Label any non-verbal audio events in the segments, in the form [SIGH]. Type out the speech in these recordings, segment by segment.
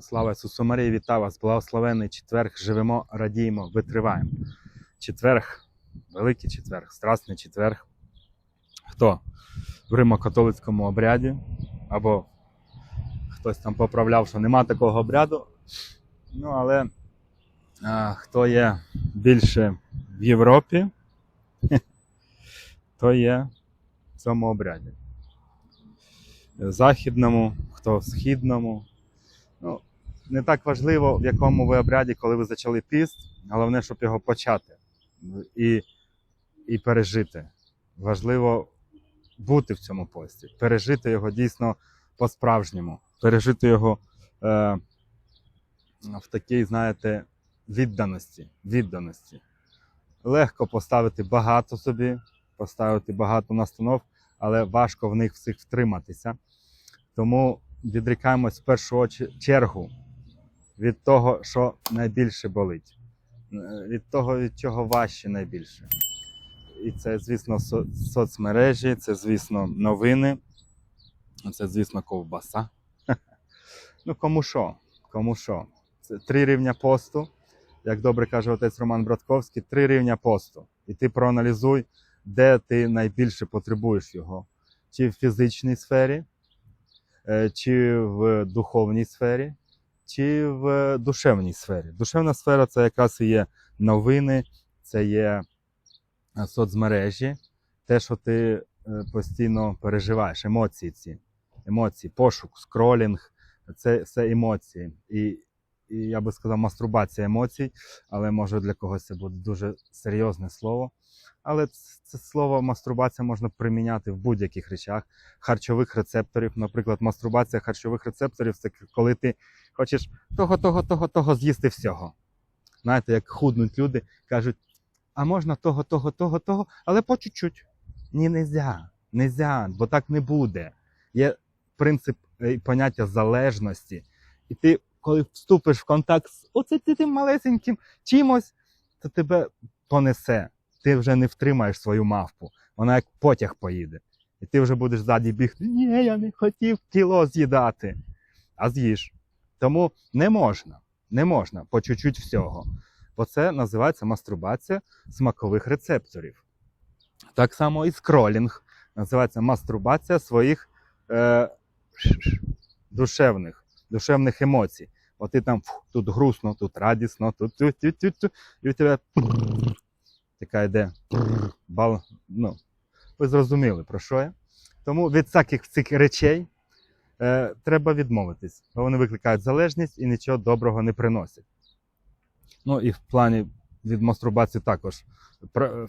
Слава Ісусу Марії, вітаю вас! Благословений четверг, живемо, радіємо, витриваємо. Четверг, великий четверг, страсний четверг. Хто в римо-католицькому обряді, або хтось там поправляв, що нема такого обряду. Ну, але а, хто є більше в Європі, [LAUGHS] то є в цьому обряді. Західному, хто в східному. Не так важливо, в якому ви обряді, коли ви зачали піст. Головне, щоб його почати і, і пережити. Важливо бути в цьому пості, пережити його дійсно по-справжньому, пережити його е, в такій, знаєте, відданості. відданості. Легко поставити багато собі, поставити багато настанов, але важко в них всіх втриматися. Тому відрікаємось в першу чергу від того, що найбільше болить, від того, від чого важче найбільше. І це, звісно, соцмережі, це, звісно, новини, це, звісно, ковбаса. [LAUGHS] Ну, кому що? Кому що? Це три рівня посту, як добре каже отець Роман Братковський, три рівня посту. І ти проаналізуй, де ти найбільше потребуєш його. Чи в фізичній сфері, е, чи в духовній сфері, чи в душевній сфері. Душевна сфера це якраз і є новини, це є е, соцмережі, те, що ти е, постійно переживаєш, емоції ці, емоції, пошук, скролінг, це все емоції. І, і я би сказав, мастурбація емоцій, але може для когось це буде дуже серйозне слово. Але це слово мастурбація можна приміняти в будь-яких речах, харчових рецепторів. Наприклад, мастурбація харчових рецепторів це коли ти хочеш того, того, того, того з'їсти всього. Знаєте, як худнуть люди, кажуть, а можна того, того, того, того, але по чуть-чуть. Ні, нельзя, нельзя, бо так не буде. Є принцип е, і поняття залежності. І ти, коли вступиш в контакт з оце тим малесеньким чимось, то тебе понесе. Ти вже не втримаєш свою мавпу. Вона як потяг поїде. І ти вже будеш ззаді бігти. Ні, я не хотів кіло з'їдати. А з'їж. Тому не можна, не можна по чуть-чуть всього. Бо це називається мастурбація смакових рецепторів. Так само і скролінг називається мастурбація своїх е, душевних, душевних емоцій. От ти там фух, тут грустно, тут радісно, тут тю тю тю тю і у тебе така йде бал. Ну, ви зрозуміли, про що я. Тому від всяких цих речей е, треба відмовитись, бо вони викликають залежність і нічого доброго не приносять. Ну і в плані від мастурбації також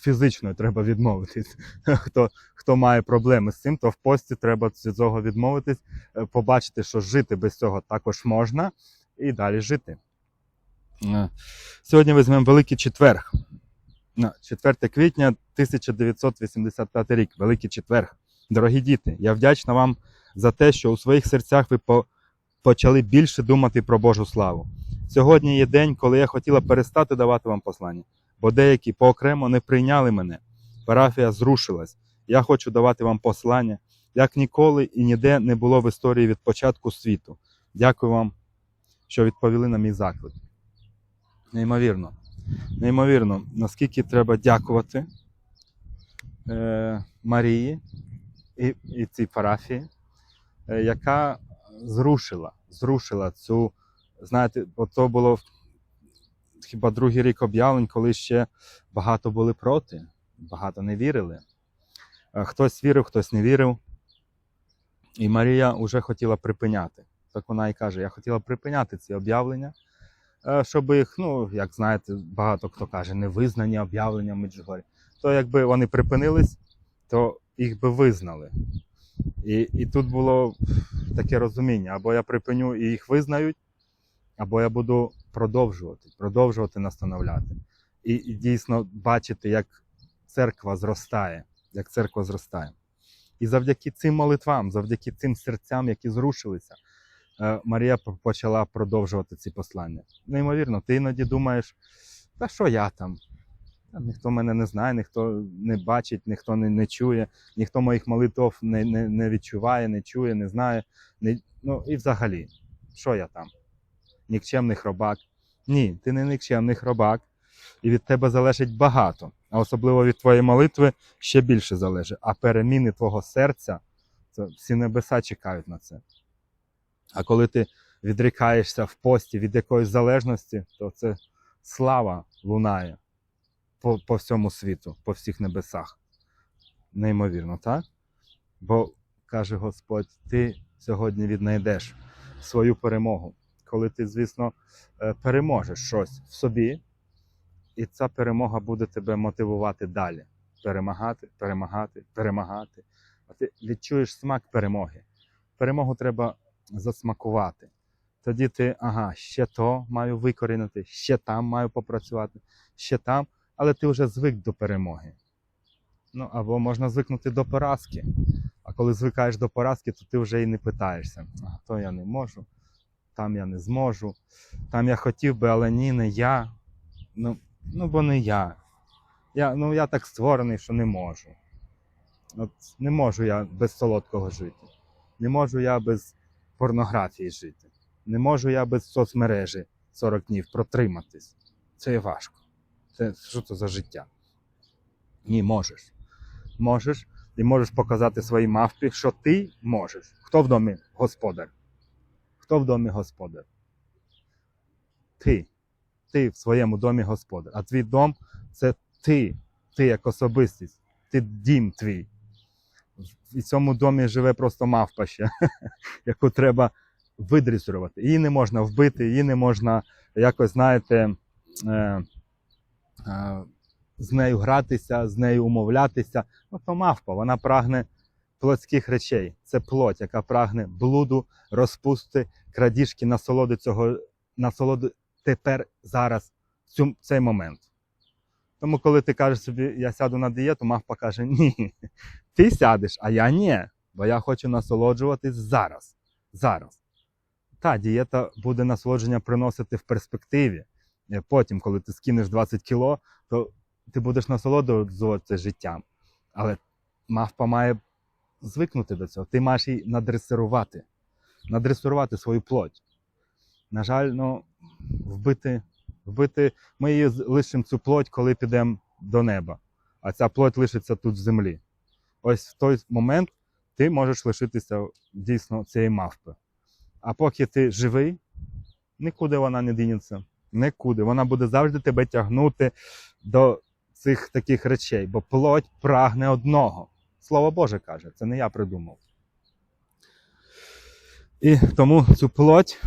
фізичної треба відмовитись. [LAUGHS] Хто, хто має проблеми з цим, то в пості треба від цього відмовитись, е, побачити, що жити без цього також можна, і далі жити. Е, Сьогодні візьмемо Великий Четверг. На 4 квітня 1985 рік, Великий Четверг. Дорогі діти, я вдячна вам за те, що у своїх серцях ви по- почали більше думати про Божу славу. Сьогодні є день, коли я хотіла перестати давати вам послання, бо деякі поокремо не прийняли мене. Парафія зрушилась. Я хочу давати вам послання, як ніколи і ніде не було в історії від початку світу. Дякую вам, що відповіли на мій заклик. Неймовірно. Неймовірно, наскільки треба дякувати е, Марії і, і цій парафії, е, яка зрушила, зрушила цю, знаєте, бо то було хіба другий рік об'явлень, коли ще багато були проти, багато не вірили. Е, Хтось вірив, хтось не вірив. І Марія вже хотіла припиняти. Так вона і каже: я хотіла припиняти ці об'явлення, е, щоб їх, ну, як знаєте, багато хто каже, не визнані об'явлення в Меджугорі. То якби вони припинились, то їх би визнали. І, і тут було таке розуміння: або я припиню і їх визнають, або я буду продовжувати, продовжувати настановляти. І, і дійсно бачити, як церква зростає, як церква зростає. І завдяки цим молитвам, завдяки цим серцям, які зрушилися, е, Марія почала продовжувати ці послання. Неймовірно, ти іноді думаєш, та що я там? Ніхто мене не знає, ніхто не бачить, ніхто не, не чує, ніхто моїх молитв не, не, не відчуває, не чує, не знає. Не, ну і взагалі, що я там? Нікчемний хробак. Ні, ти не нікчемний хробак, і від тебе залежить багато, а особливо від твоєї молитви ще більше залежить. А переміни твого серця, це всі небеса чекають на це. А коли ти відрікаєшся в пості від якоїсь залежності, то це слава лунає по, по всьому світу, по всіх небесах. Неймовірно, так? Бо каже Господь, ти сьогодні віднайдеш свою перемогу, коли ти, звісно, е, переможеш щось в собі, і ця перемога буде тебе мотивувати далі. Перемагати, перемагати, перемагати. А ти відчуєш смак перемоги. Перемогу треба засмакувати. Тоді ти, ага, ще то маю викорінити, ще там маю попрацювати, ще там, але ти вже звик до перемоги. Ну, або можна звикнути до поразки. А коли звикаєш до поразки, то ти вже і не питаєшся. А то я не можу, там я не зможу, там я хотів би, але ні, не я. Ну, ну бо не я. я. Ну, я так створений, що не можу. От не можу я без солодкого жити. Не можу я без порнографії жити. Не можу я без соцмережі 40 днів протриматись. Це є важко. Це що це за життя? Ні, можеш. Можеш і можеш показати своїй мавпі, що ти можеш. Хто в домі господар? Хто в домі господар? Ти. Ти в своєму домі господар. А твій дом це ти. Ти як особистість. Ти дім твій. В цьому домі живе просто мавпа ще, [LAUGHS] яку треба видресувати. Її не можна вбити, її не можна якось, знаєте, е, е, з нею гратися, з нею умовлятися. Ну, то мавпа, вона прагне плотських речей. Це плоть, яка прагне блуду, розпусти, крадіжки, насолоди цього, насолоди тепер, зараз, в цей момент. Тому, коли ти кажеш собі, я сяду на дієту, мавпа каже, ні, ти сядеш, а я ні, бо я хочу насолоджуватись зараз. Зараз. Та дієта буде насолодження приносити в перспективі. Е, Потім, коли ти скинеш 20 кіло, то ти будеш насолоджуватися життям. Але мавпа має звикнути до цього. Ти маєш її надресирувати, надресирувати свою плоть. На жаль, ну, вбити, вбити ми її лишимо цю плоть, коли підемо до неба. А ця плоть лишиться тут в землі. Ось в той момент ти можеш лишитися дійсно цієї мавпи. А поки ти живий, нікуди вона не дінеться. Нікуди. Вона буде завжди тебе тягнути до цих таких речей, бо плоть прагне одного. Слово Боже каже, це не я придумав. І тому цю плоть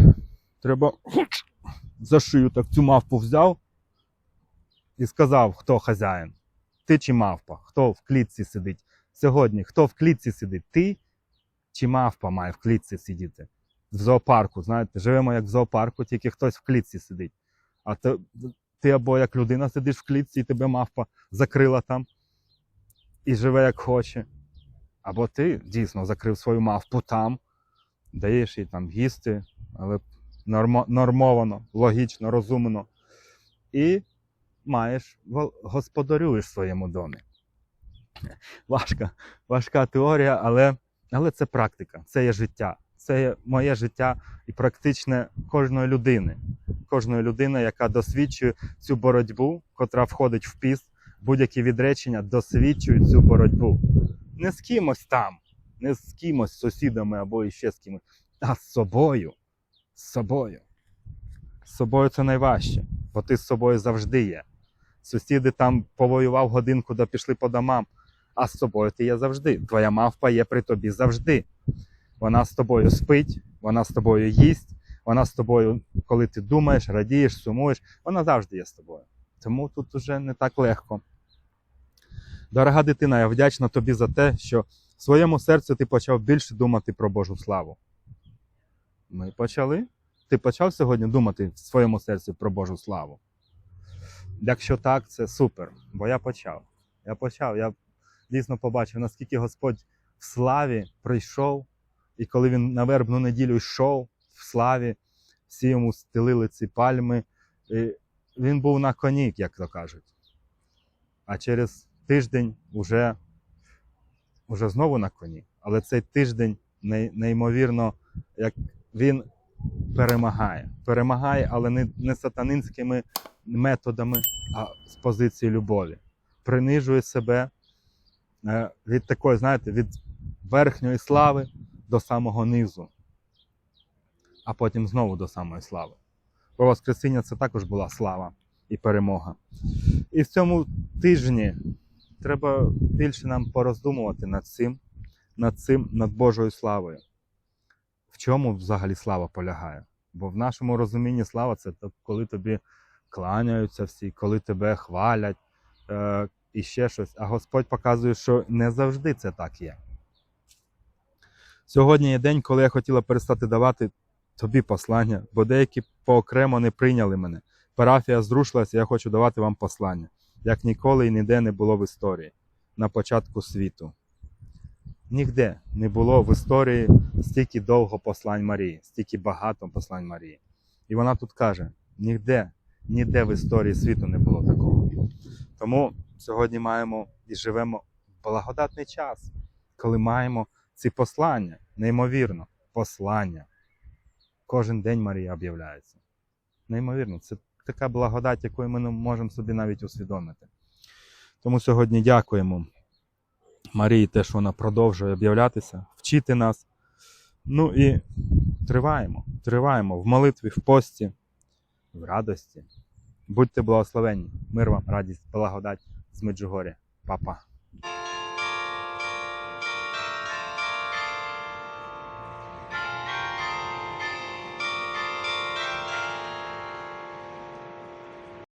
треба за шию так цю мавпу взяв і сказав, хто хазяїн. Ти чи мавпа, хто в клітці сидить. Сьогодні хто в клітці сидить? Ти чи мавпа має в клітці сидіти? В зоопарку, знаєте, живемо як в зоопарку, тільки хтось в клітці сидить. А ти, ти або як людина сидиш в клітці, і тебе мавпа закрила там і живе як хоче. Або ти дійсно закрив свою мавпу там, даєш їй там їсти, але нормо, нормовано, логічно, розумно. І маєш, господарюєш в своєму домі. Важка, важка теорія, але, але це практика, це є життя. Це є моє життя і практичне кожної людини. Кожної людини, яка досвідчує цю боротьбу, котра входить в піст, будь-які відречення досвідчують цю боротьбу. Не з кимось там, не з кимось, з сусідами або іще з кимось, а з собою. З собою. З собою це найважче, бо ти з собою завжди є. Сусіди там повоював годинку, да пішли по домам, а з собою ти є завжди. Твоя мавпа є при тобі завжди. Вона з тобою спить, вона з тобою їсть, вона з тобою, коли ти думаєш, радієш, сумуєш, вона завжди є з тобою. Тому тут уже не так легко. Дорога дитина, я вдячна тобі за те, що в своєму серці ти почав більше думати про Божу славу. Ми почали. Ти почав сьогодні думати в своєму серці про Божу славу? Якщо так, це супер, бо я почав. Я почав, я дійсно побачив, наскільки Господь в славі прийшов, і коли він на вербну неділю йшов в славі, всі йому стелили ці пальми, і він був на коні, як то кажуть. А через тиждень уже, уже знову на коні. Але цей тиждень неймовірно, як він перемагає. Перемагає, але не, не сатанинськими методами, а з позиції любові. Принижує себе е, від такої, знаєте, від верхньої слави до самого низу, а потім знову до самої слави. Бо Воскресіння це також була слава і перемога. І в цьому тижні треба більше нам пороздумувати над цим, над цим, над Божою славою. В чому взагалі слава полягає? Бо в нашому розумінні слава це коли тобі кланяються всі, коли тебе хвалять е, і ще щось. А Господь показує, що не завжди це так є. Сьогодні є день, коли я хотіла перестати давати тобі послання, бо деякі поокремо не прийняли мене. Парафія зрушилася, я хочу давати вам послання, як ніколи і ніде не було в історії на початку світу. Ніде не було в історії стільки довго послань Марії, стільки багато послань Марії. І вона тут каже: ніде, ніде в історії світу не було такого. Тому сьогодні маємо і живемо благодатний час, коли маємо ці послання, неймовірно, послання. Кожен день Марія об'являється. Неймовірно, це така благодать, якої ми не можемо собі навіть усвідомити. Тому сьогодні дякуємо Марії, те, що вона продовжує об'являтися, вчити нас. Ну і триваємо, триваємо в молитві, в пості, в радості. Будьте благословенні. Мир вам, радість, благодать з Меджугоря. Па-па.